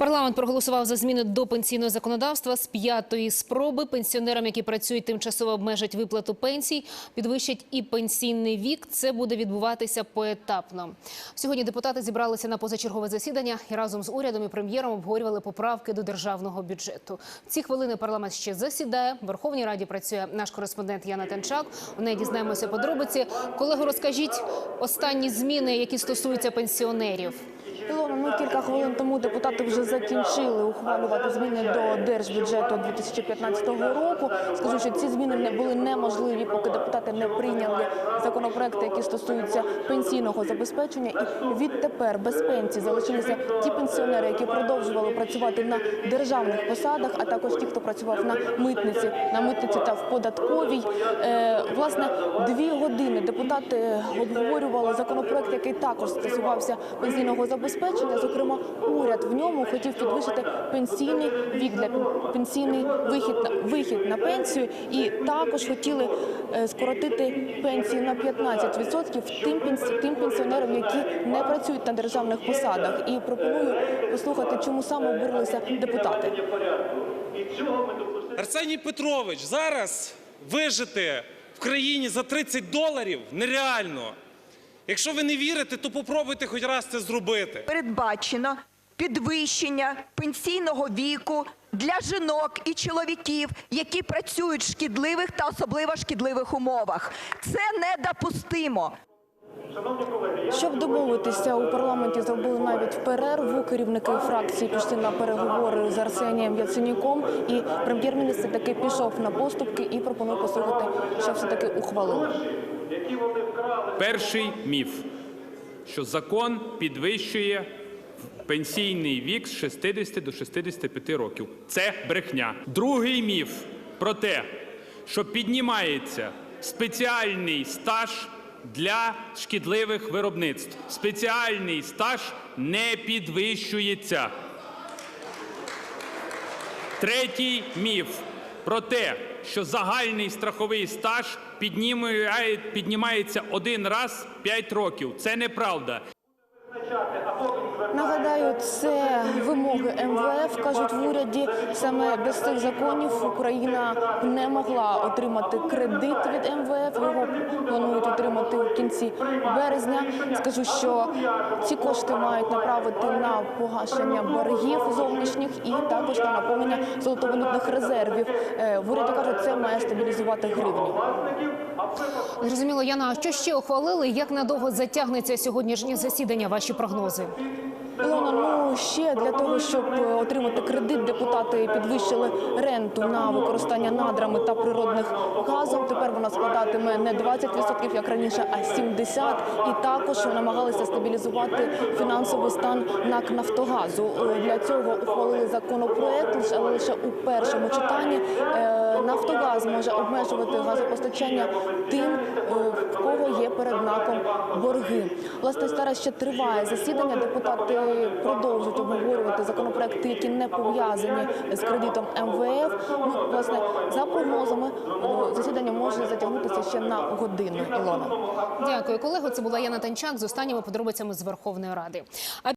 Парламент проголосував за зміни до пенсійного законодавства з п'ятої спроби. Пенсіонерам, які працюють тимчасово обмежать виплату пенсій, підвищать і пенсійний вік. Це буде відбуватися поетапно. Сьогодні депутати зібралися на позачергове засідання і разом з урядом і прем'єром обговорювали поправки до державного бюджету. В ці хвилини парламент ще засідає. В Верховній Раді працює наш кореспондент Яна Тенчак. У неї дізнаємося подробиці. Колего, розкажіть останні зміни, які стосуються пенсіонерів. Ілона, ну кілька хвилин тому депутати вже закінчили ухвалювати зміни до держбюджету 2015 року. Скажу, що ці зміни не були неможливі, поки депутати не прийняли законопроекти, які стосуються пенсійного забезпечення. І відтепер без пенсії залишилися ті пенсіонери, які продовжували працювати на державних посадах, а також ті, хто працював на митниці, на митниці та в податковій. Е, власне, дві години депутати обговорювали законопроект, який також стосувався пенсійного забезпечення. Зокрема, уряд в ньому хотів підвищити пенсійний вік для пен- пенсійний вихід вихід на пенсію, і також хотіли е, скоротити пенсії на 15% тим тим пенсіонерам, які не працюють на державних посадах. І пропоную послухати, чому саме обурилися депутати. Арсеній Петрович, зараз вижити в країні за 30 доларів нереально. Якщо ви не вірите, то попробуйте хоч раз це зробити. передбачено підвищення пенсійного віку для жінок і чоловіків, які працюють в шкідливих та особливо шкідливих умовах. Це недопустимо. Щоб домовитися у парламенті, зробили навіть перерву. Керівники фракції пішли на переговори з Арсенієм Яценюком. І прем'єр-міністр таки пішов на поступки і пропонує послухати, що все таки ухвалили. Перший міф, що закон підвищує пенсійний вік з 60 до 65 років. Це брехня. Другий міф про те, що піднімається спеціальний стаж для шкідливих виробництв. Спеціальний стаж не підвищується. Третій міф про те, що загальний страховий стаж піднімає- піднімається один раз 5 років. Це неправда. Нагадаю, це вимоги МВФ кажуть в уряді. Саме без цих законів Україна не могла отримати кредит від МВФ. Його планують отримати у кінці березня. Скажу, що ці кошти мають направити на погашення боргів зовнішніх і також на наповнення золотовалютних резервів. Е, В уряді кажуть, це має стабілізувати гривню. Зрозуміло, Яна, а що ще ухвалили? Як надовго затягнеться сьогоднішнє засідання? Ваші прогнози? Ілона, ну ще для того, щоб е, отримати кредит, депутати підвищили ренту на використання надрами та природних газом. Тепер вона складатиме не 20%, як раніше, а 70%. І також намагалися стабілізувати фінансовий стан НАК Нафтогазу. Е, Для цього ухвалили законопроект, але лише у першому читанні. Е, Нафтогаз може обмежувати газопостачання тим, в кого є перед НАКом борги. Власне, зараз ще триває засідання. Депутати продовжують обговорювати законопроекти, які не пов'язані з кредитом МВФ. Ну, власне, за прогнозами, е, засідання може затягнутися ще на годину. Ілона. Дякую, колего. Це була Яна Танчак з останніми подробицями з Верховної Ради.